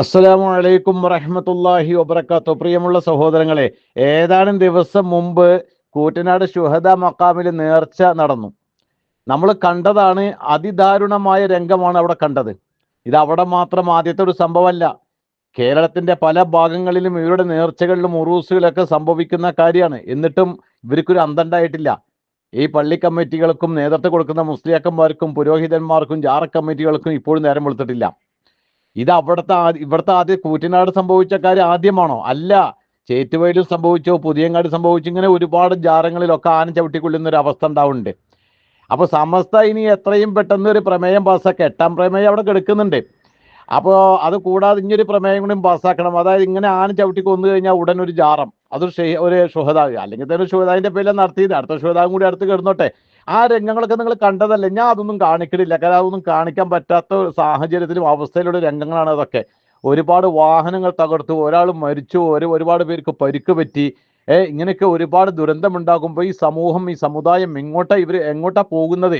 അസ്സലാമു അലൈക്കും വറഹമത്തല്ലാഹി വബർക്കാത്തു പ്രിയമുള്ള സഹോദരങ്ങളെ ഏതാനും ദിവസം മുമ്പ് കൂറ്റനാട് ശുഹദ മക്കാമിൽ നേർച്ച നടന്നു. നമ്മൾ കണ്ടതാണ് അതിദാരുണമായ രംഗമാണ് അവിടെ കണ്ടത്. ഇത് അവിടെ മാത്രം ആദ്യത്തെ ഒരു സംഭവമല്ല. കേരളത്തിന്റെ പല ഭാഗങ്ങളിലും ഇവരുടെ നേർച്ചകളിലും ഉറൂസുകളൊക്കെ സംഭവിക്കുന്ന കാര്യമാണ്. എന്നിട്ടും ഇവർക്കൊരു അന്തണ്ടായിട്ടില്ല. ഈ പള്ളി കമ്മിറ്റികൾക്കും നേതൃത്വം കൊടുക്കുന്ന മുസ്ലിയാക്കന്മാർക്കും പുരോഹിതന്മാർക്കും ജാറ കമ്മിറ്റികൾക്കും ഇപ്പോഴും നേരം വെളുത്തിട്ടില്ല. ഇത് അവിടുത്തെ ഇവിടുത്തെ ആദ്യം കൂറ്റനാട് സംഭവിച്ച കാര്യം ആദ്യമാണോ? അല്ല. ചേറ്റുവയലിൽ സംഭവിച്ചോ പുതിയങ്ങാട് സംഭവിച്ചു ഇങ്ങനെ ഒരുപാട് ജാറങ്ങളിലൊക്കെ ആന ചവിട്ടിക്കൊള്ളുന്ന ഒരു അവസ്ഥ ഉണ്ടാവുന്നുണ്ട്. അപ്പൊ സമസ്ത ഇനി എത്രയും പെട്ടെന്ന് ഒരു പ്രമേയം പാസ്സാക്കി. എട്ടാം പ്രമേയം അവിടെ കിടക്കുന്നുണ്ട്. അപ്പോൾ അത് കൂടാതെ ഒരു പ്രമേയം കൂടി പാസ്സാക്കണം. അതായത് ഇങ്ങനെ ആന ചവിട്ടി കൊന്നു കഴിഞ്ഞാൽ ഉടൻ ഒരു ജാറം. അതൊരു ഒരു ഷുഹദാവ് അല്ലെങ്കിൽ തന്നെ ശുഹതാവിന്റെ പേരിൽ നടത്തിയത്. അടുത്ത ഷുഹദാവും കൂടി അടുത്ത് കിടന്നോട്ടെ. ആ രംഗങ്ങളൊക്കെ നിങ്ങൾ കണ്ടതല്ലേ? ഞാൻ അതൊന്നും കാണിക്കലില്ല കാരണം അതൊന്നും കാണിക്കാൻ പറ്റാത്ത സാഹചര്യത്തിലും അവസ്ഥയിലുള്ള രംഗങ്ങളാണ് അതൊക്കെ. ഒരുപാട് വാഹനങ്ങൾ തകർത്തു ഒരാൾ മരിച്ചു ഒരു ഒരുപാട് പേർക്ക് പരിക്ക് പറ്റി. ഏ ഇങ്ങനെയൊക്കെ ഒരുപാട് ദുരന്തം ഉണ്ടാകുമ്പോൾ ഈ സമൂഹം ഈ സമുദായം എങ്ങോട്ടാ ഇവർ എങ്ങോട്ടാ പോകുന്നത്?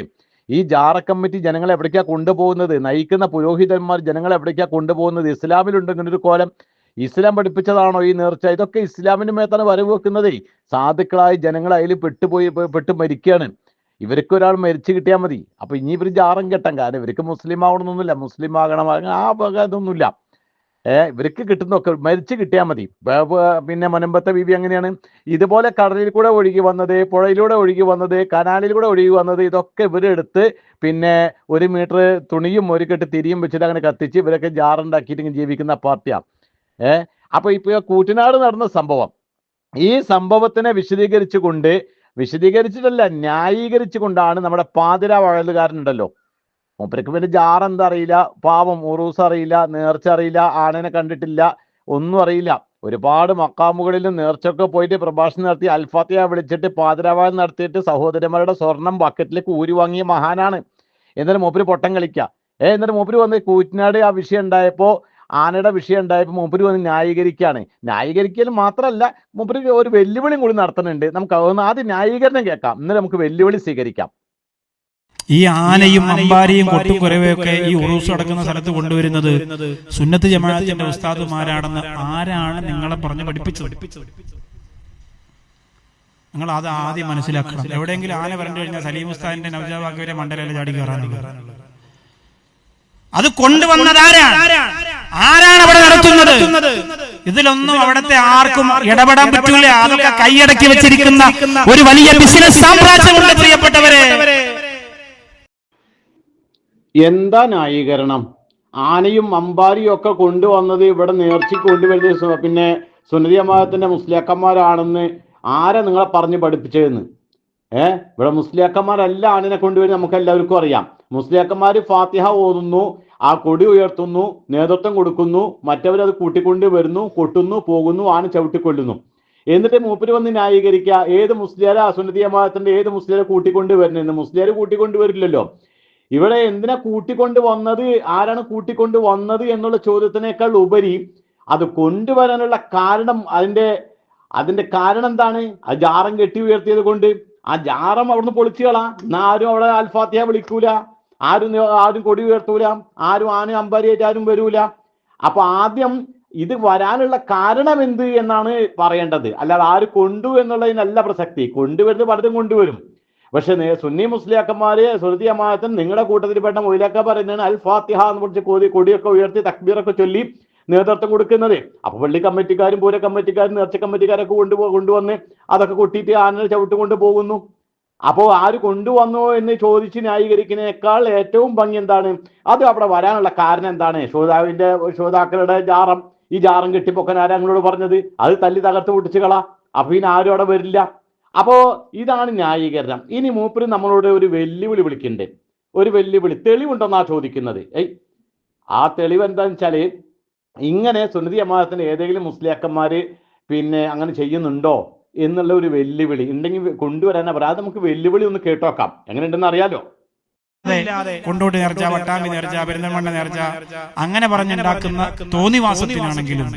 ഈ ജാറ കമ്മിറ്റി ജനങ്ങളെ എവിടേക്കാ കൊണ്ടുപോകുന്നത്? നയിക്കുന്ന പുരോഹിതന്മാർ ജനങ്ങളെ എവിടേക്കാ കൊണ്ടുപോകുന്നത്? ഇസ്ലാമിലുണ്ട് ഇങ്ങനെ ഒരു കോലം. ഇസ്ലാം പഠിപ്പിച്ചതാണോ ഈ നേർച്ച? ഇതൊക്കെ ഇസ്ലാമിന് മേത്താണ് വരവ് വെക്കുന്നതേ. സാധുക്കളായി ജനങ്ങൾ അതിൽ പെട്ടുപോയി പെട്ട് മരിക്കുകയാണ് ഇവർക്ക് ഒരാൾ മരിച്ചു കിട്ടിയാൽ മതി. അപ്പൊ ഇനി ഇവർ ജാറും കെട്ടാൻ കാരണം ഇവർക്ക് മുസ്ലിം ആവണമെന്നൊന്നുമില്ല. മുസ്ലിം ആകണം ആ ഇതൊന്നുമില്ല. ഏഹ് ഇവർക്ക് കിട്ടുന്നൊക്കെ മരിച്ചു കിട്ടിയാൽ മതി. പിന്നെ മുനമ്പത്തെ ബീബി അങ്ങനെയാണ് ഇതുപോലെ കടലിൽ കൂടെ ഒഴുകി വന്നത് പുഴയിലൂടെ ഒഴുകി വന്നത് കനാലിലൂടെ ഒഴുകി വന്നത് ഇതൊക്കെ ഇവരെടുത്ത് പിന്നെ ഒരു മീറ്റർ തുണിയും ഒരു കെട്ട് തിരിയും വെച്ചിട്ട് അങ്ങനെ കത്തിച്ച് ഇവരൊക്കെ ജാറുണ്ടാക്കിയിട്ട് ജീവിക്കുന്ന പാർട്ടിയാണ് ഏഹ് അപ്പൊ ഇപ്പൊ കൂറ്റനാട് നടന്ന സംഭവം. ഈ സംഭവത്തിനെ വിശദീകരിച്ചുകൊണ്ട് വിശദീകരിച്ചിട്ടല്ല ന്യായീകരിച്ചുകൊണ്ടാണ് നമ്മുടെ പാതിര വഴലുകാരനുണ്ടല്ലോ. മൂപ്പർക്ക് പിന്നെ ജാർ എന്താ അറിയില്ല പാവം ഉറൂസ് അറിയില്ല നേർച്ച അറിയില്ല ആണേനെ കണ്ടിട്ടില്ല ഒന്നും അറിയില്ല. ഒരുപാട് മക്കാമുകളിലും നേർച്ചയൊക്കെ പോയിട്ട് പ്രഭാഷണം നടത്തി അൽഫാത്തിയ വിളിച്ചിട്ട് പാതിരാവാഴ നടത്തിയിട്ട് സഹോദരന്മാരുടെ സ്വർണം ബക്കറ്റിലേക്ക് ഊരി വാങ്ങിയ മഹാനാണ്. എന്നിട്ട് മൂപ്പര് പൊട്ടം കളിക്കുക ഏ എന്നിട്ട് മൂപ്പര് വന്ന് കൂറ്റനാട് ആ വിഷയം ഉണ്ടായപ്പോ ആനയുടെ വിഷയം ഉണ്ടായപ്പോൾ മൂപ്പര് വന്ന് ന്യായീകരിക്കുകയാണ് ന്യായീകരിക്കൽ മാത്രമല്ല മൂപ്പര് ഒരു വെല്ലുവിളിയും കൂടി നടത്തുന്നുണ്ട്. നമുക്ക് ആദ്യം ന്യായീകരണം കേൾക്കാം. ഇന്നലെ നമുക്ക് വെല്ലുവിളി സ്വീകരിക്കാം. ഈ ആനയും അമ്പാരിയും കൊട്ടും കുരവയൊക്കെ ഈ ഉറൂസ് അടക്കുന്ന സ്ഥലത്ത് കൊണ്ടുവരുന്നത് സുന്നത്ത് ജമാഅത്തിന്റെ ഉസ്താദുമാരാണെന്ന് ആരാണ് നിങ്ങളെ പറഞ്ഞ് പഠിപ്പിച്ചത്? നിങ്ങൾ അത് ആദ്യം മനസ്സിലാക്കണം. എവിടെയെങ്കിലും ആന പറഞ്ഞു കഴിഞ്ഞാൽ സലീം ഉസ്താദിന്റെ നവജാബാക്കിയുടെ മണ്ഡലയിലെ ചാടി കയറാനുള്ളത് അത് കൊണ്ടുവന്നത് ആരാണ്? ആരാണ് അവിടെ നടത്തുന്നത്? ഇതിലൊന്നും അവിടത്തെ ആർക്കും ഇടപെടാൻ പറ്റൂല. അതൊക്കെ കൈയടക്കി വെച്ചിരിക്കുന്ന ഒരു വലിയ ബിസിനസ് സാമ്രാജ്യമുണ്ട് പ്രിയപ്പെട്ടവരെ. എന്താ ന്യായീകരണം? ആനയും അമ്പാരിയും ഒക്കെ കൊണ്ടുവന്നത് ഇവിടെ നേർച്ചയ്ക്ക് കൊണ്ടുവരുന്നത് പിന്നെ സുനിതി അമ്മാവത്തിന്റെ മുസ്ലിയാക്കന്മാരാണെന്ന് ആരെ നിങ്ങളെ പറഞ്ഞ് പഠിപ്പിച്ചതെന്ന്? ഏ? ഇവിടെ മുസ്ലിയാക്കന്മാരല്ല ആണിനെ കൊണ്ടുവരുന്നത് നമുക്ക് എല്ലാവർക്കും അറിയാം. മുസ്ലിയാക്കന്മാർ ഫാത്തിഹ ഓതുന്നു ആ കൊടി ഉയർത്തുന്നു നേതൃത്വം കൊടുക്കുന്നു മറ്റവരത് കൂട്ടിക്കൊണ്ട് വരുന്നു കൊട്ടുന്നു പോകുന്നു ആന ചവിട്ടിക്കൊല്ലുന്നു. എന്നിട്ട് മൂപ്പര് വന്ന് ന്യായീകരിക്കുക ഏത് മുസ്ലിയാരെ അസുന്നതി ഏത് മുസ്ലിയാരെ കൂട്ടിക്കൊണ്ട് വരുന്നത് മുസ്ലിയാർ കൂട്ടിക്കൊണ്ട് വരില്ലല്ലോ. ഇവിടെ എന്തിനാ കൂട്ടിക്കൊണ്ട് വന്നത്? ആരാണ് കൂട്ടിക്കൊണ്ട് വന്നത് എന്നുള്ള ചോദ്യത്തിനേക്കാൾ ഉപരി അത് കൊണ്ടുവരാനുള്ള കാരണം അതിന്റെ അതിന്റെ കാരണം എന്താണ്? ആ ജാറം കെട്ടി ഉയർത്തിയത് കൊണ്ട്. ആ ജാറം അവിടുന്ന് പൊളിച്ചു കളാം എന്നാ അവിടെ അൽഫാത്തിയ വിളിക്കൂല. ആരും ആരും കൊടി ഉയർത്തൂല ആരും ആന അമ്പാരിയായിട്ട് ആരും വരൂല. അപ്പൊ ആദ്യം ഇത് വരാനുള്ള കാരണം എന്ത് എന്നാണ് പറയേണ്ടത്. അല്ലാതെ ആര് കൊണ്ടു എന്നുള്ളതിനല്ല പ്രസക്തി. കൊണ്ടുവരുന്നത് പലതും കൊണ്ടുവരും. പക്ഷെ സുന്നി സുന്നി മുസ്ലിയാക്കന്മാര് സുഹൃത്തി അമായത്തൻ നിങ്ങളുടെ കൂട്ടത്തിൽപ്പെട്ട മൊയിലാക്ക പറയുന്നതാണ് അൽ ഫാത്തിഹ എന്ന് പറഞ്ഞ് കൊടി കൊടിയൊക്കെ ഉയർത്തി തക്ബീറൊക്കെ ചൊല്ലി നേതൃത്വം കൊടുക്കുന്നത്. അപ്പൊ പള്ളി കമ്മിറ്റിക്കാരും പൂര കമ്മിറ്റിക്കാരും നേർച്ച കമ്മിറ്റിക്കാരൊക്കെ കൊണ്ടുപോ കൊണ്ടുവന്ന് അതൊക്കെ കൊട്ടിയിട്ട് ആനയെ ചവിട്ടുകൊണ്ട് പോകുന്നു അപ്പോൾ ആര് കൊണ്ടുവന്നോ എന്ന് ചോദിച്ച് ന്യായീകരിക്കുന്നതിനേക്കാൾ ഏറ്റവും ഭംഗി എന്താണ്? അത് അവിടെ വരാനുള്ള കാരണം എന്താണ്? ശ്രോതാവിന്റെ ശ്രോതാക്കളുടെ ജാറം ഈ ജാറം കെട്ടിപ്പൊക്കാൻ ആരാ നിങ്ങളോട് പറഞ്ഞത്? അത് തല്ലി തകർത്ത് പൊട്ടിച്ചു കളാ. അപ്പൊ ഇനി ആരും അവിടെ വരില്ല. അപ്പോ ഇതാണ് ന്യായീകരണം. ഇനി മൂപ്പര് നമ്മളോട് ഒരു വെല്ലുവിളി വിളിക്കുന്നുണ്ട്. ഒരു വെല്ലുവിളി തെളിവുണ്ടെന്നാ ചോദിക്കുന്നത്. ഏയ് ആ തെളിവ് എന്താന്ന് വെച്ചാൽ ഇങ്ങനെ സുനിതി ജമാഅത്തിന് ഏതെങ്കിലും മുസ്ലിയാക്കന്മാര് പിന്നെ അങ്ങനെ ചെയ്യുന്നുണ്ടോ? എന്നുള്ള ഒരു വെല്ലുവിളി. ഉണ്ടെങ്കിൽ കൊണ്ടുവരാനാ പറയാം. അത് നമുക്ക് വെല്ലുവിളി ഒന്ന് കേട്ടോക്കാം. എങ്ങനെ ഉണ്ടെന്ന് അറിയാലോ അങ്ങനെ പറഞ്ഞുണ്ടാക്കുന്ന തോന്നിവാസത്തിനാണെങ്കിലും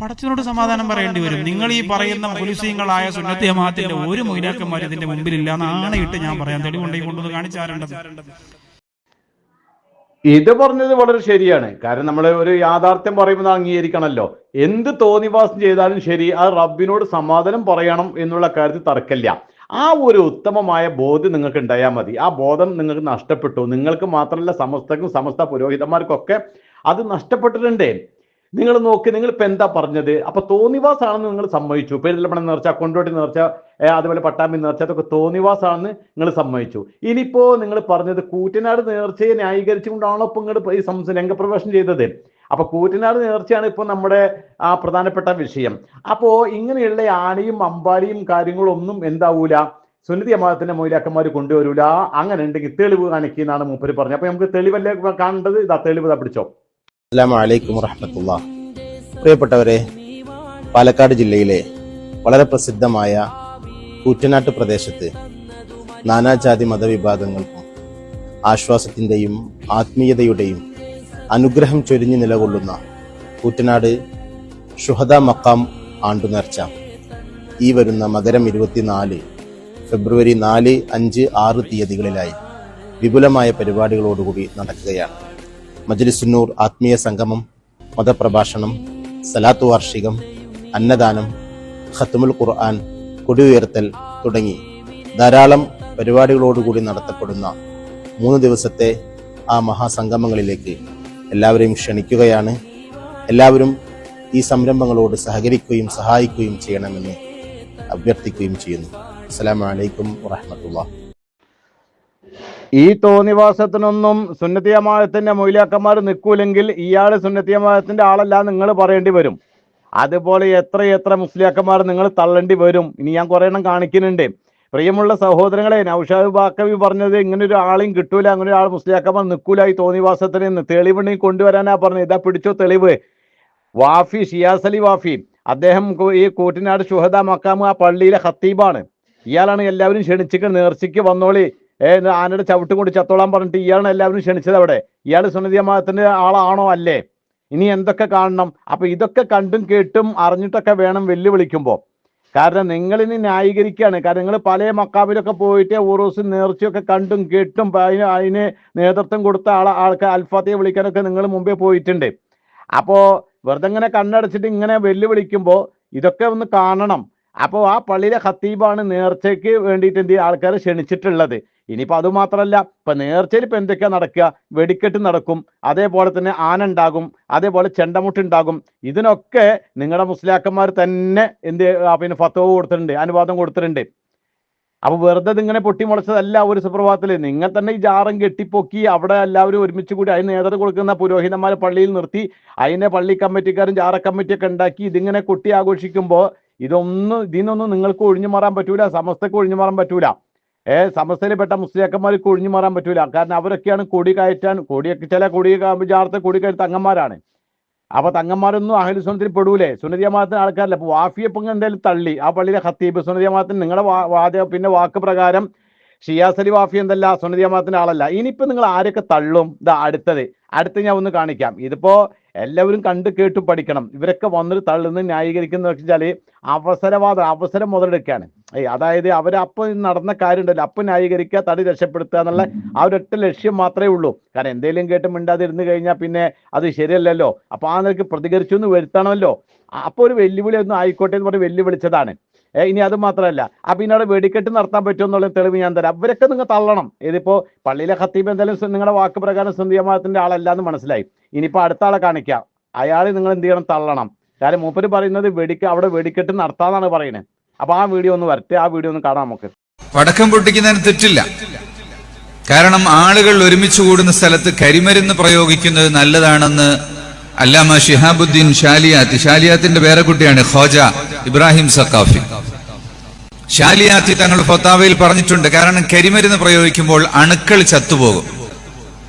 പടത്തിനോട് സമാധാനം പറയേണ്ടി വരും. നിങ്ങൾ ഈ പറയുന്ന മുലിസീങ്ങളായ സുന്നത്തി ജമാഅത്തിന്റെ ഒരു മൊയിലാക്കന്മാർ ഇതിന്റെ മുമ്പിലില്ല എന്നാണ് ഇട്ട് ഞാൻ പറയാൻ തെളിവുണ്ടെങ്കിൽ കൊണ്ടുവന്ന് കാണിച്ചാറുണ്ടത് ഇത് പറഞ്ഞത് വളരെ ശരിയാണ്. കാരണം നമ്മൾ ഒരു യാഥാർത്ഥ്യം പറയുമ്പോൾ അംഗീകരിക്കണമല്ലോ. എന്ത് തോന്നിവാസം ചെയ്താലും ശരി ആ റബ്ബിനോട് സമാധാനം പറയണം എന്നുള്ള കാര്യത്തിൽ തർക്കമില്ല. ആ ഒരു ഉത്തമമായ ബോധ്യം നിങ്ങൾക്ക് ഉണ്ടായാൽ മതി. ആ ബോധം നിങ്ങൾക്ക് നഷ്ടപ്പെട്ടു. നിങ്ങൾക്ക് മാത്രമല്ല സമസ്തക്കും സമസ്ത പുരോഹിതന്മാർക്കൊക്കെ അത് നഷ്ടപ്പെട്ടിട്ടുണ്ട്. നിങ്ങൾ നോക്ക് നിങ്ങൾ ഇപ്പൊ എന്താ പറഞ്ഞത്? അപ്പൊ തോന്നിവാസാണെന്ന് നിങ്ങൾ സമ്മതിച്ചു. പെരുന്തൽമണ്ണ നേർച്ച കൊണ്ടോട്ടി നേർച്ച ഏ, അതുപോലെ പട്ടാമ്പി നേർച്ച അതൊക്കെ തോന്നിവാസാണെന്ന് നിങ്ങൾ സമ്മതിച്ചു. ഇനിയിപ്പോ നിങ്ങൾ പറഞ്ഞത് കൂറ്റനാട് നേർച്ചയെ ന്യായീകരിച്ചുകൊണ്ടാണോ ഇപ്പൊ നിങ്ങൾ ഈ സംസ രംഗപ്രവേശനം ചെയ്തത്? അപ്പൊ കൂറ്റനാട് നേർച്ചയാണ് ഇപ്പൊ നമ്മുടെ ആ പ്രധാനപ്പെട്ട വിഷയം. അപ്പോ ഇങ്ങനെയുള്ള ആനയും അമ്പാടിയും കാര്യങ്ങളും ഒന്നും എന്താവൂല? സുനിധി അമാദത്തിന്റെ മൊയിലാക്കന്മാർ കൊണ്ടുവരൂല. അങ്ങനെ ഉണ്ടെങ്കിൽ തെളിവ് കാണിക്കുന്നതാണ് മൂപ്പര് പറഞ്ഞത്. അപ്പൊ നമുക്ക് തെളിവല്ലേ കാണേണ്ടത്? ഇതാ തെളിവ് ഇതാ പിടിച്ചോ. അസ്സാം വലൈക്കും വറഹമത്തുള്ള. പ്രിയപ്പെട്ടവരെ പാലക്കാട് ജില്ലയിലെ വളരെ പ്രസിദ്ധമായ കൂറ്റനാട്ട് പ്രദേശത്ത് നാനാജാതി മതവിഭാഗങ്ങൾക്കും ആശ്വാസത്തിന്റെയും ആത്മീയതയുടെയും അനുഗ്രഹം ചൊരിഞ്ഞു നിലകൊള്ളുന്ന കൂറ്റനാട് ഷുഹദ മക്കാം ആണ്ടുനേർച്ച. ഈ വരുന്ന മകരം ഇരുപത്തിനാല് ഫെബ്രുവരി നാല് അഞ്ച് ആറ് തീയതികളിലായി വിപുലമായ പരിപാടികളോടുകൂടി നടക്കുകയാണ്. മജ്ലിസുന്നൂർ ആത്മീയ സംഗമം മതപ്രഭാഷണം സലാത്തു വാർഷികം അന്നദാനം ഖത്തുമുൽ ഖുർആൻ കൊടിയുയർത്തൽ തുടങ്ങി. ധാരാളം പരിപാടികളോടുകൂടി നടത്തപ്പെടുന്ന മൂന്ന് ദിവസത്തെ ആ മഹാസംഗമങ്ങളിലേക്ക് എല്ലാവരെയും ക്ഷണിക്കുകയാണ്. എല്ലാവരും ഈ സംരംഭങ്ങളോട് സഹകരിക്കുകയും സഹായിക്കുകയും ചെയ്യണമെന്ന് അഭ്യർത്ഥിക്കുകയും ചെയ്യുന്നു. അസ്സലാമു അലൈക്കും വറഹമത്തുള്ള ഈ തോന്നിവാസത്തിനൊന്നും സുന്നത്തിയമാനത്തിന്റെ മൊയിലാക്കന്മാർ നിൽക്കൂലെങ്കിൽ ഇയാൾ സുന്നത്തിയമാനത്തിന്റെ ആളല്ല നിങ്ങൾ പറയേണ്ടി വരും. അതുപോലെ എത്ര എത്ര മുസ്ലിയാക്കന്മാർ നിങ്ങൾ തള്ളേണ്ടി വരും. ഇനി ഞാൻ കുറെ എണ്ണം കാണിക്കുന്നുണ്ട്. പ്രിയമുള്ള സഹോദരങ്ങളെ നൌഷാദ് ബാക്കവി പറഞ്ഞത് ഇങ്ങനെ ഒരു ആളെയും കിട്ടൂല അങ്ങനെ ഒരാൾ മുസ്ലിയാക്കന്മാർ നിൽക്കൂല ഈ തോന്നിവാസത്തിന് എന്ന് തെളിവുണ്ടെങ്കിൽ കൊണ്ടുവരാനാ പറഞ്ഞത്. ഇതാ പിടിച്ചോ തെളിവ്. വാഫി ഷിയാസ് അലി വാഫി. അദ്ദേഹം ഈ കൂട്ടിനാട് ഷുഹദ മക്കാമ് ആ പള്ളിയിലെ ഹത്തീബാണ് ഇയാളാണ് എല്ലാവരും ക്ഷണിച്ചിട്ട് നേർച്ചയ്ക്ക് വന്നോളി. ആനയുടെ ചവിട്ടും കൊണ്ട് ചത്തോളാൻ പറഞ്ഞിട്ട് ഇയാളാണ് എല്ലാവരും ക്ഷണിച്ചത് അവിടെ. ഇയാൾ സുന്നതിയമാത്തിന്റെ ആളാണോ അല്ലേ? ഇനി എന്തൊക്കെ കാണണം? അപ്പൊ ഇതൊക്കെ കണ്ടും കേട്ടും അറിഞ്ഞിട്ടൊക്കെ വേണം വെല്ലുവിളിക്കുമ്പോൾ കാരണം നിങ്ങൾ ഇനി ന്യായീകരിക്കുകയാണ്. കാരണം നിങ്ങൾ പല മക്കാബിലൊക്കെ പോയിട്ട് ഉറൂസും നേർച്ചയൊക്കെ കണ്ടും കേട്ടും അതിന് അതിന് നേതൃത്വം കൊടുത്ത ആളെ ആൾക്ക് അൽഫാത്തയെ വിളിക്കാനൊക്കെ നിങ്ങൾ മുമ്പേ പോയിട്ടുണ്ട്. അപ്പോൾ വെറുതെ ഇങ്ങനെ കണ്ണടച്ചിട്ട് ഇങ്ങനെ വെല്ലുവിളിക്കുമ്പോൾ ഇതൊക്കെ ഒന്ന് കാണണം. അപ്പോൾ ആ പള്ളിയിലെ ഖത്തീബാണ് നേർച്ചയ്ക്ക് വേണ്ടിയിട്ട് എന്ത് ആൾക്കാരെ ക്ഷണിച്ചിട്ടുള്ളത്. ഇനിയിപ്പോൾ അതുമാത്രമല്ല ഇപ്പം നേർച്ചയിൽ ഇപ്പം എന്തൊക്കെയാണ് നടക്കുക? വെടിക്കെട്ട് നടക്കും അതേപോലെ തന്നെ ആന ഉണ്ടാകും അതേപോലെ ചെണ്ടമുട്ട് ഉണ്ടാകും. ഇതിനൊക്കെ നിങ്ങളുടെ മുസ്ലിയാക്കന്മാർ തന്നെ എന്ത് പിന്നെ ഫത്തവ് കൊടുത്തിട്ടുണ്ട് അനുവാദം കൊടുത്തിട്ടുണ്ട്. അപ്പൊ വെറുതെ ഇതിങ്ങനെ പൊട്ടിമുളച്ചതല്ല ഒരു സുപ്രഭാതത്തിൽ നിങ്ങൾ തന്നെ ഈ ജാറം കെട്ടിപ്പൊക്കി അവിടെ എല്ലാവരും ഒരുമിച്ച് കൂടി അതിന് നേതൃത്വം കൊടുക്കുന്ന പുരോഹിതന്മാരെ പള്ളിയിൽ നിർത്തി അതിനെ പള്ളി കമ്മിറ്റിക്കാരും ജാറ കമ്മിറ്റിയൊക്കെ ഉണ്ടാക്കി ഇതിങ്ങനെ കൊട്ടി ആഘോഷിക്കുമ്പോൾ ഇതൊന്നും ഇതിനൊന്നും നിങ്ങൾക്ക് ഒഴിഞ്ഞു മാറാൻ പറ്റൂല സമസ്തക്ക് ഒഴിഞ്ഞു മാറാൻ പറ്റൂല. ഏ സമസ്തയിൽപ്പെട്ട മുസ്ലിയാക്കന്മാർക്ക് ഒഴിഞ്ഞു മാറാൻ പറ്റൂല. കാരണം അവരൊക്കെയാണ് കൊടി കയറ്റാൻ കൊടിയൊക്കെ ചില കൊടി വിചാരത്തെ കൊടി കയറ്റി തങ്ങന്മാരാണ്. അപ്പൊ തങ്ങന്മാരൊന്നും അഹലുസുനത്തിൽ പെടൂലേ. സുനദിയമാത്തിന് ആൾക്കാരില്ല. അപ്പൊ വാഫിയപ്പം എന്തായാലും തള്ളി. ആ പള്ളിയിലെ ഹത്തീബ് സുനദിയമാത്തിന് നിങ്ങളുടെ വാദ പിന്നെ വാക്ക് പ്രകാരം ഷിയാസ് അലി വാഫി എന്തല്ല സുനദിയമാത്തിന്റെ ആളല്ല. ഇനിയിപ്പോ നിങ്ങൾ ആരൊക്കെ തള്ളും? ഇതാ അടുത്തത്. അടുത്ത് ഞാൻ ഒന്ന് കാണിക്കാം. ഇതിപ്പോ എല്ലാവരും കണ്ട് കേട്ട് പഠിക്കണം. ഇവരൊക്കെ വന്നിട്ട് തള്ളുന്ന ന്യായീകരിക്കുന്ന വെച്ചാൽ അവസരവാദം അവസരം മുതലെടുക്കുകയാണ് ഏയ് അതായത് അവരപ്പൊ നടന്ന കാര്യം ഉണ്ടല്ലോ അപ്പം ന്യായീകരിക്കുക തടി രക്ഷപ്പെടുത്തുക എന്നുള്ള ആ ഒരൊറ്റ ലക്ഷ്യം മാത്രമേ ഉള്ളൂ. കാരണം എന്തെങ്കിലും കേട്ട് മിണ്ടാതിരുന്ന് കഴിഞ്ഞാൽ പിന്നെ അത് ശരിയല്ലല്ലോ. അപ്പോൾ ആ നിലയ്ക്ക് പ്രതികരിച്ചു എന്ന് വരുത്തണമല്ലോ. അപ്പോൾ അപ്പൊ ഒരു വെല്ലുവിളി ഒന്നും ആയിക്കോട്ടെ എന്ന് പറഞ്ഞ് വെല്ലുവിളിച്ചതാണ്. ഇനി അത് മാത്രമല്ല. അപ്പൊ ഇനി അവിടെ വെടിക്കെട്ട് നടത്താൻ പറ്റുമെന്നുള്ള തെളിവ് ഞാൻ തരാം. അവരൊക്കെ നിങ്ങൾ തള്ളണം. ഇതിപ്പോ പള്ളിയിലെ ഖത്തീബ് എന്തായാലും നിങ്ങളുടെ വാക്ക് പ്രകാരം സന്ധ്യമാത്തിന്റെ ആളല്ല എന്ന് മനസ്സിലായി. ഇനിയിപ്പോ അടുത്ത ആളെ കാണിക്കാം. അയാളെ നിങ്ങൾ എന്ത് ചെയ്യണം? തള്ളണം. കാരണം മൂപ്പര് പറയുന്നത് വെടിക്ക അവിടെ വെടിക്കെട്ട് നടത്താന്നാണ് പറയുന്നത് അപ്പൊ ആ വീഡിയോ ഒന്ന് വരട്ടെ. ആ വീഡിയോ ഒന്ന് കാണാം നമുക്ക്. പടക്കം പൊട്ടിക്കുന്നതിന് തെറ്റില്ല. കാരണം ആളുകൾ ഒരുമിച്ച് കൂടുന്ന സ്ഥലത്ത് കരിമരുന്ന് പ്രയോഗിക്കുന്നത് നല്ലതാണെന്ന് അല്ലാമ ഷിഹാബുദ്ദീൻ ഷാലിയാത്ത്. ഷാലിയാത്തിന്റെ പേരക്കുട്ടിയാണ് ഖോജ. ഇബ്രാഹിം സക്കാഫി ശാലിയാത്തി തങ്ങൾ ഫത്താവയിൽ പറഞ്ഞിട്ടുണ്ട് കാരണം കരിമരുന്ന് പ്രയോഗിക്കുമ്പോൾ അണുക്കൾ ചത്തുപോകും.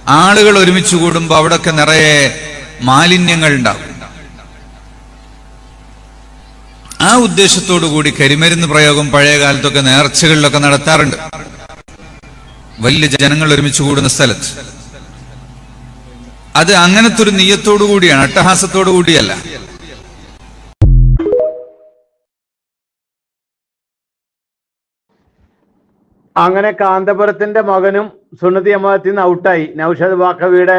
ആളുകൾ ഒരുമിച്ച് കൂടുമ്പോൾ അവിടൊക്കെ നിറയെ മാലിന്യങ്ങൾ ഉണ്ടാകും. ആ ഉദ്ദേശത്തോടു കൂടി കരിമരുന്ന് പ്രയോഗം പഴയ കാലത്തൊക്കെ നേർച്ചകളിലൊക്കെ നടത്താറുണ്ട്. വലിയ ജനങ്ങൾ ഒരുമിച്ച് കൂടുന്ന സ്ഥലത്ത്. അത് അങ്ങനത്തെ ഒരു നീയത്തോടു കൂടിയാണ് അട്ടഹാസത്തോടു കൂടിയല്ല. അങ്ങനെ കാന്തപുരത്തിന്റെ മകനും സുന്നതി അമ്മത്തിൽ നിന്ന് ഔട്ടായി. നൌഷദ് വാഖവിയുടെ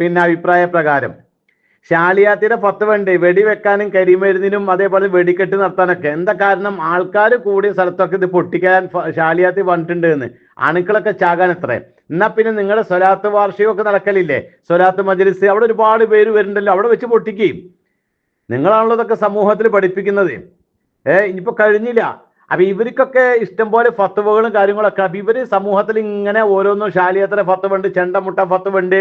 പിന്നെ അഭിപ്രായ പ്രകാരം. ഷാലിയാത്തിയുടെ പത്ത് വണ്ടി വെടിവെക്കാനും കരിമരുന്നിനും അതേപോലെ വെടിക്കെട്ട് നടത്താനൊക്കെ. എന്താ കാരണം? ആൾക്കാർ കൂടിയ സ്ഥലത്തൊക്കെ ഇത് പൊട്ടിക്കാൻ ഷാലിയാത്തി പറഞ്ഞിട്ടുണ്ട് എന്ന് അണുക്കളൊക്കെ ചാകാൻ എത്ര എന്നാ പിന്നെ നിങ്ങളുടെ സ്വലാത്ത് വാർഷികമൊക്കെ നടക്കലില്ലേ? സ്വലാത്ത് മജലിസ്. അവിടെ ഒരുപാട് പേര് വരുന്നുണ്ടല്ലോ. അവിടെ വെച്ച് പൊട്ടിക്കുകയും. നിങ്ങളാണല്ലോ ഇതൊക്കെ സമൂഹത്തിൽ പഠിപ്പിക്കുന്നത്. ഏഹ് ഇനിയിപ്പോ കഴിഞ്ഞില്ല. അപ്പൊ ഇവർക്കൊക്കെ ഇഷ്ടംപോലെ ഫത്തുവകളും കാര്യങ്ങളൊക്കെ. അപ്പൊ ഇവർ സമൂഹത്തിൽ ഇങ്ങനെ ഓരോന്നും ശാലിയത്ര ഫത്തുവുണ്ട് ചെണ്ടമുട്ട ഫത്തുവുണ്ട്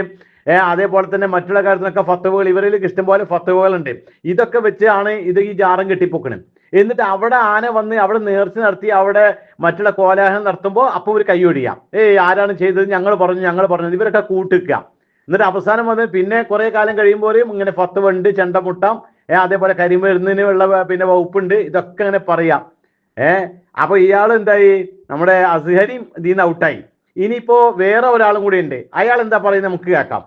അതേപോലെ തന്നെ മറ്റുള്ള കാര്യത്തിനൊക്കെ ഫത്തുവകൾ ഇവരിൽ ഇഷ്ടംപോലെ ഫത്തുവകളുണ്ട്. ഇതൊക്കെ വെച്ചാണ് ഇത് ഈ ജാറം കെട്ടിപ്പൊക്കണത് എന്നിട്ട് അവിടെ ആന വന്ന് അവിടെ നേർച്ച നടത്തി അവിടെ മറ്റുള്ള കോലാഹലം നടത്തുമ്പോൾ അപ്പോൾ ഒരു കൈയൊടിയാം. ഏയ് ആരാണ് ചെയ്തത്? ഞങ്ങൾ പറഞ്ഞു ഞങ്ങൾ പറഞ്ഞത്. ഇവരൊക്കെ കൂട്ടിക്കുക എന്നിട്ട് അവസാനം വന്ന് പിന്നെ കുറെ കാലം കഴിയുമ്പോഴും ഇങ്ങനെ ഫത്തുവുണ്ട് വണ്ട് ചെണ്ടമുട്ടം അതേപോലെ കരിമരുന്നിനുള്ള പിന്നെ വകുപ്പുണ്ട്. ഇതൊക്കെ ഇങ്ങനെ പറയാം. ഏ? അപ്പൊ ഇയാൾ എന്തായി? നമ്മുടെ അസ്ഹരിയും ഇതിന്ന് ഔട്ടായി. ഇനിയിപ്പോ വേറെ ഒരാളും കൂടി ഉണ്ട്. അയാൾ എന്താ പറയുന്നത് നമുക്ക് കേൾക്കാം.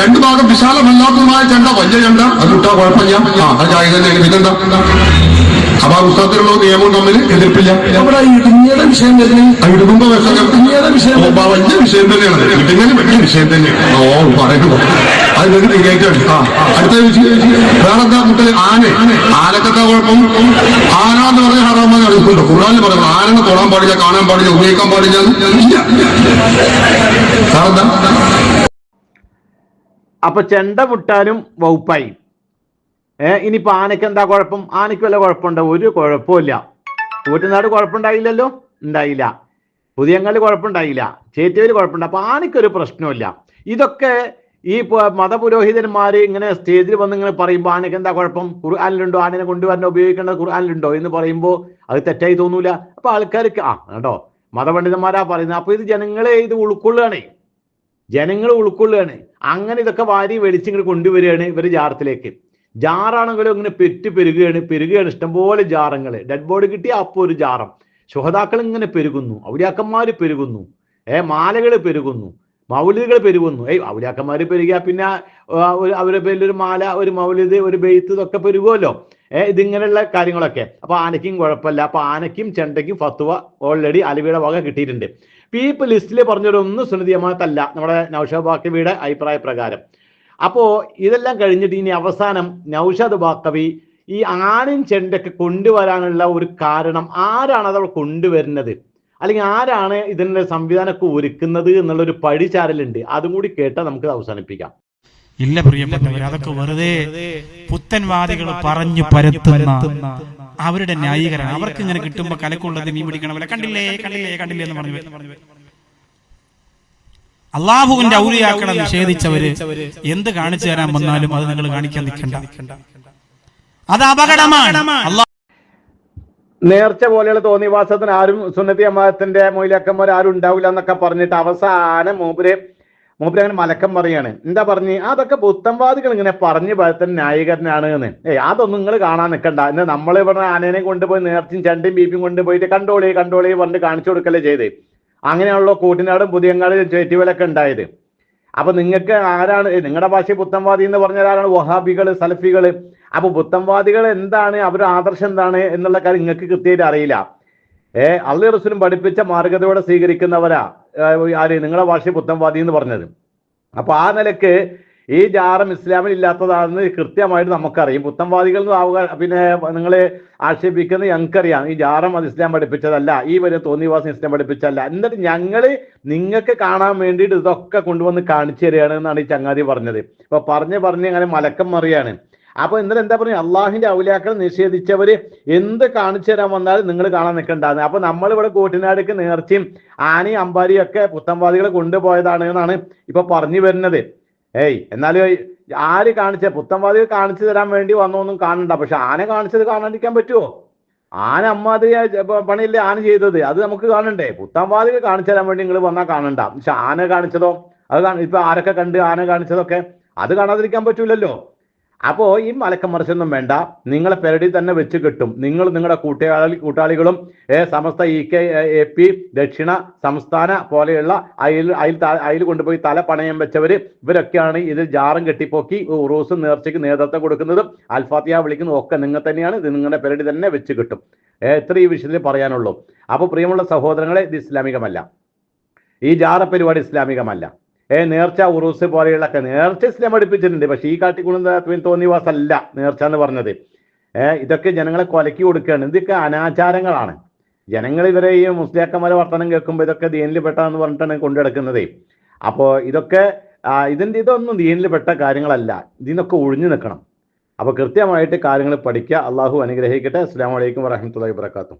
രണ്ട് ഭാഗം വിശാലമല്ലാത്തതുമായ ചെണ്ട വലിയ ചെണ്ട. അത് ഇട്ടാ കുഴപ്പമില്ല. പിന്നെന്താ? അപ്പൊ ആ പുസ്തകത്തിലുള്ള നിയമവും തമ്മിൽ എതിർപ്പില്ല. നമ്മുടെ ഇടുങ്ങിയുടെ വിഷയം തന്നെ ഇടുമ്പോ ഇടുങ്ങിയുടെ വിഷയം വലിയ വിഷയം തന്നെയാണ്. ഇടുങ്ങനെ വലിയ വിഷയം തന്നെയാണ്. ഓ പറയുന്നു. അത് നിങ്ങൾക്ക് ആ അടുത്ത വേറെന്താ മുട്ടൽ ആന. ആനക്കെന്താ കുഴപ്പം? ആന എന്ന് പറഞ്ഞ ഹറാമായി അടുക്കുന്നുണ്ട് ഖുർആാനിൽ പറയുന്നു ആനനെ തൊടാൻ പാടില്ല കാണാൻ പാടില്ല ഉപയോഗിക്കാൻ പാടില്ല ഇല്ല. വേറെന്താ? അപ്പൊ ചെണ്ട മുട്ടാനും വകുപ്പായി ഏ ഇനിയിപ്പോ ആനയ്ക്ക് എന്താ കുഴപ്പം? ആനയ്ക്ക് വല്ല കുഴപ്പമുണ്ടോ? ഒരു കുഴപ്പമില്ല കൂറ്റനാട് കുഴപ്പമുണ്ടായില്ലല്ലോ? ഉണ്ടായില്ല. പുതിയങ്ങാൽ കുഴപ്പമുണ്ടായില്ല. ചേറ്റവര് കുഴപ്പമുണ്ട്. അപ്പൊ ആനയ്ക്കൊരു പ്രശ്നമില്ല ഇതൊക്കെ ഈ മതപുരോഹിതന്മാർ ഇങ്ങനെ സ്റ്റേജിൽ വന്ന് ഇങ്ങനെ പറയുമ്പോൾ ആനയ്ക്ക് എന്താ കുഴപ്പം? ഖുർആാനിലുണ്ടോ? ആനനെ കൊണ്ടുവരാൻ ഉപയോഗിക്കേണ്ടത് ഖുർആാനിലുണ്ടോ? എന്ന് പറയുമ്പോൾ അത് തെറ്റായി തോന്നൂല. അപ്പൊ ആൾക്കാർക്ക് ആ കേട്ടോ മതപണ്ഡിതന്മാരാ പറയുന്നത്. അപ്പൊ ഇത് ജനങ്ങളെ ഇത് ഉൾക്കൊള്ളുകയാണ്. ജനങ്ങൾ ഉൾക്കൊള്ളുകയാണ്. അങ്ങനെ ഇതൊക്കെ വാരി വെളിച്ചിങ്ങോട്ട് കൊണ്ടുവരികയാണ് ഇവർ ജാറത്തിലേക്ക്. ജാറാണെങ്കിലും ഇങ്ങനെ പെറ്റ് പെരുകയാണ് പെരുകയാണ് ഇഷ്ടംപോലെ ജാറങ്ങൾ ഡെഡ് ബോഡി കിട്ടിയ അപ്പോൾ ഒരു ജാറം. ശുഹതാക്കൾ ഇങ്ങനെ പെരുകുന്നു. ഔലിയാക്കന്മാർ പെരുകുന്നു. ഏ മാലകൾ പെരുകുന്നു. മൗലിദുകൾ പെരുകുന്നു. ഏയ് ഔലിയാക്കന്മാർ പെരുകിയ പിന്നെ അവരുടെ പേരിൽ ഒരു മാല ഒരു മൗലിദ് ഒരു ബെയ്ത്ത് ഇതൊക്കെ പെരുകുമല്ലോ ഏ ഇതിങ്ങനെയുള്ള കാര്യങ്ങളൊക്കെ. അപ്പൊ ആനയ്ക്കും കുഴപ്പമില്ല. അപ്പൊ ആനയ്ക്കും ചെണ്ടയ്ക്കും ഫത്തുവ ഓൾറെഡി അലവിയുടെ വക കിട്ടിയിട്ടുണ്ട്. ഈ ലിസ്റ്റിൽ പറഞ്ഞൊരൊന്നും സുനതി ജമാഅത്തല്ല നമ്മുടെ നൌഷാദ് ബാക്കവിയുടെ അഭിപ്രായ പ്രകാരം അപ്പോ ഇതെല്ലാം കഴിഞ്ഞിട്ട് ഇനി അവസാനം നൌഷാദ് ബാക്കവി ഈ ആനയും ചെണ്ടയ്ക്ക് കൊണ്ടുവരാനുള്ള ഒരു കാരണം ആരാണ് അത് കൊണ്ടുവരുന്നത്? അല്ലെങ്കിൽ ആരാണ് ഇതിന്റെ സംവിധാനമൊക്കെ ഒരുക്കുന്നത് എന്നുള്ള ഒരു പഴിചാരലുണ്ട് അതും കൂടി കേട്ടാൽ നമുക്ക് അവസാനിപ്പിക്കാം. ഇല്ല പ്രിയപ്പെട്ടവർ അതൊക്കെ വെറുതെ പുത്തൻവാദികൾ പറഞ്ഞു പരത്തുന്ന അവരുടെ ന്യായീകരണം. അവർക്ക് ഇങ്ങനെ കിട്ടുമ്പോ കലക്കുള്ളത് മീൻ പിടിക്കണ കണ്ടില്ലേ കണ്ടില്ലേ കണ്ടില്ലേ എന്ന് പറഞ്ഞു അള്ളാഹുവിന്റെ ഔലിയാക്കളെ നിഷേധിച്ചവര് എന്ത് കാണിച്ചു തരാൻ വന്നാലും അത് നിങ്ങൾ കാണിക്കാൻ നിൽക്കണ്ട. അത് അപകടമാണ്. നേർച്ച പോലെയുള്ള തോന്നിവാസത്തിന് ആരും സുന്നത്തി അമ്മാത്തിന്റെ മൊയിലക്കന്മാർ ആരും ഉണ്ടാവില്ല എന്നൊക്കെ പറഞ്ഞിട്ട് അവസാനം മൂപ്പര് മൂപ്പര് അങ്ങനെ മലക്കം പറയാണ്. എന്താ പറഞ്ഞ്? അതൊക്കെ പുത്തംവാദികൾ ഇങ്ങനെ പറഞ്ഞു പഴത്തൻ ന്യായീകരനാണ് എന്ന്. ഏയ് അതൊന്നും നിങ്ങൾ കാണാൻ നിൽക്കണ്ട. എന്നാൽ നമ്മൾ ഇവിടെ ആനേനെ കൊണ്ടുപോയി നേർച്ചയും ചണ്ടും ബീപ്പും കൊണ്ടുപോയിട്ട് കണ്ടോളി കണ്ടോളി പറഞ്ഞ് കാണിച്ചു കൊടുക്കല്ലേ ചെയ്ത്. അങ്ങനെയുള്ള കൂട്ടിനാടും പുതിയങ്ങാടും ചേറ്റുവിലൊക്കെ ഉണ്ടായത്. അപ്പൊ നിങ്ങൾക്ക് ആരാണ് നിങ്ങളുടെ ഭാഷ പുത്തംവാദി എന്ന് പറഞ്ഞാൽ ആരാണ് വഹാബികൾ സലഫികൾ. അപ്പൊ പുത്തംവാദികൾ എന്താണ്? അവരുടെ ആദർശം എന്താണ് എന്നുള്ള കാര്യം നിങ്ങൾക്ക് കൃത്യമായിട്ട് അറിയില്ല. ഏ അള്ളി റസൂലും പഠിപ്പിച്ച മാർഗതയോടെ സ്വീകരിക്കുന്നവരാ ആര്? നിങ്ങളെ ഭാഷ പുത്തംവാദി എന്ന് പറഞ്ഞത്. അപ്പൊ ആ നിലയ്ക്ക് ഈ ജാറം ഇസ്ലാമിൽ ഇല്ലാത്തതാണെന്ന് കൃത്യമായിട്ട് നമുക്കറിയും. പുത്തംവാദികൾ ആവുക പിന്നെ നിങ്ങൾ ആക്ഷേപിക്കുന്നത് ഞങ്ങൾക്കറിയാം. ഈ ജാറം അത് ഇസ്ലാം പഠിപ്പിച്ചതല്ല ഈ വരെ തോന്നിവാസം ഇസ്ലാം പഠിപ്പിച്ചതല്ല. എന്നിട്ട് ഞങ്ങൾ നിങ്ങൾക്ക് കാണാൻ വേണ്ടിയിട്ട് ഇതൊക്കെ കൊണ്ടുവന്ന് കാണിച്ചു തരികയാണ് എന്നാണ് ഈ ചങ്ങാതി പറഞ്ഞത്. അപ്പൊ പറഞ്ഞ് പറഞ്ഞ് അങ്ങനെ മലക്കം മറിയാണ്. അപ്പൊ എന്നിട്ട് എന്താ പറയുക? അള്ളാഹിന്റെ ഔലിയാക്കൾ നിഷേധിച്ചവര് എന്ത് കാണിച്ചു തരാൻ വന്നാലും നിങ്ങൾ കാണാൻ നിൽക്കണ്ടാന്ന്. അപ്പൊ നമ്മൾ ഇവിടെ കൂട്ടിനാടിക്ക് നേർച്ചയും ആനയും അമ്പാരിയും ഒക്കെ പുത്തംവാദികളെ കൊണ്ടുപോയതാണ് എന്നാണ് ഇപ്പൊ പറഞ്ഞു വരുന്നത്. ഏയ് എന്നാലും ആര് കാണിച്ച പുത്തംവാദികൾ കാണിച്ചു തരാൻ വേണ്ടി വന്നൊന്നും കാണണ്ട. പക്ഷെ ആന കാണിച്ചത് കാണാണ്ടിരിക്കാൻ പറ്റുമോ ആന അമ്മാതിരി പണിയല്ലേ ആന ചെയ്തത്? അത് നമുക്ക് കാണണ്ടേ? പുത്തംവാദികൾ കാണിച്ചു തരാൻ വേണ്ടി നിങ്ങൾ വന്നാൽ കാണണ്ട. പക്ഷെ ആന കാണിച്ചതോ? അത് ഇപ്പൊ ആരൊക്കെ കണ്ട് ആന കാണിച്ചതൊക്കെ? അത് കാണാതിരിക്കാൻ പറ്റൂലല്ലോ. അപ്പോ ഈ മലക്കമറിച്ചൊന്നും വേണ്ട. നിങ്ങളെ പെരടി തന്നെ വെച്ച് കിട്ടും. നിങ്ങൾ നിങ്ങളുടെ കൂട്ടാളി കൂട്ടാളികളും Samastha E K A P ദക്ഷിണ സംസ്ഥാന പോലെയുള്ള അയിൽ അയൽ അയിൽ കൊണ്ടുപോയി തല പണയം വെച്ചവർ ഇവരൊക്കെയാണ് ഇതിൽ ജാറും കെട്ടിപ്പോക്കി ഉറൂസും നേർച്ചയ്ക്ക് നേതൃത്വം കൊടുക്കുന്നതും. അൽഫാത്തിയ വിളിക്കുന്നതും ഒക്കെ നിങ്ങൾ തന്നെയാണ്. ഇത് നിങ്ങളുടെ പെരടി തന്നെ വെച്ച് കിട്ടും. എത്ര ഈ വിഷയത്തിൽ പറയാനുള്ളൂ. അപ്പോൾ പ്രിയമുള്ള സഹോദരങ്ങളെ ഇത് ഇസ്ലാമികമല്ല. ഈ ജാറ പരിപാടി ഇസ്ലാമികമല്ല. ഏ നേർച്ച ഉറൂസ് പോലെയുള്ളൊക്കെ നേർച്ച ഇസ്ലാം പഠിപ്പിച്ചിട്ടുണ്ട്. പക്ഷേ ഈ കാട്ടിക്കുണുന്ന തോന്നിവാസ് അല്ല നേർച്ച എന്ന് പറഞ്ഞത്. ഏഹ് ഇതൊക്കെ ജനങ്ങളെ കൊലക്കി കൊടുക്കുകയാണ്. ഇതൊക്കെ അനാചാരങ്ങളാണ്. ജനങ്ങൾ ഇവരെ ഈ മുസ്ലിയാക്കന്മാരെ വർത്തനം കേൾക്കുമ്പോൾ ഇതൊക്കെ ദീനിൽ പെട്ടാന്ന് പറഞ്ഞിട്ടാണ് കൊണ്ടെടുക്കുന്നത് അപ്പോൾ ഇതൊക്കെ ഇതിന്റെ ഇതൊന്നും ദീനിൽ പെട്ട കാര്യങ്ങളല്ല. ഇതിനൊക്കെ ഒഴിഞ്ഞു നിൽക്കണം. അപ്പോൾ കൃത്യമായിട്ട് കാര്യങ്ങൾ പഠിക്കുക. അള്ളാഹു അനുഗ്രഹിക്കട്ടെ. അസ്സാം വലൈക്കും വറഹമത്തല്ലാ വാത്തു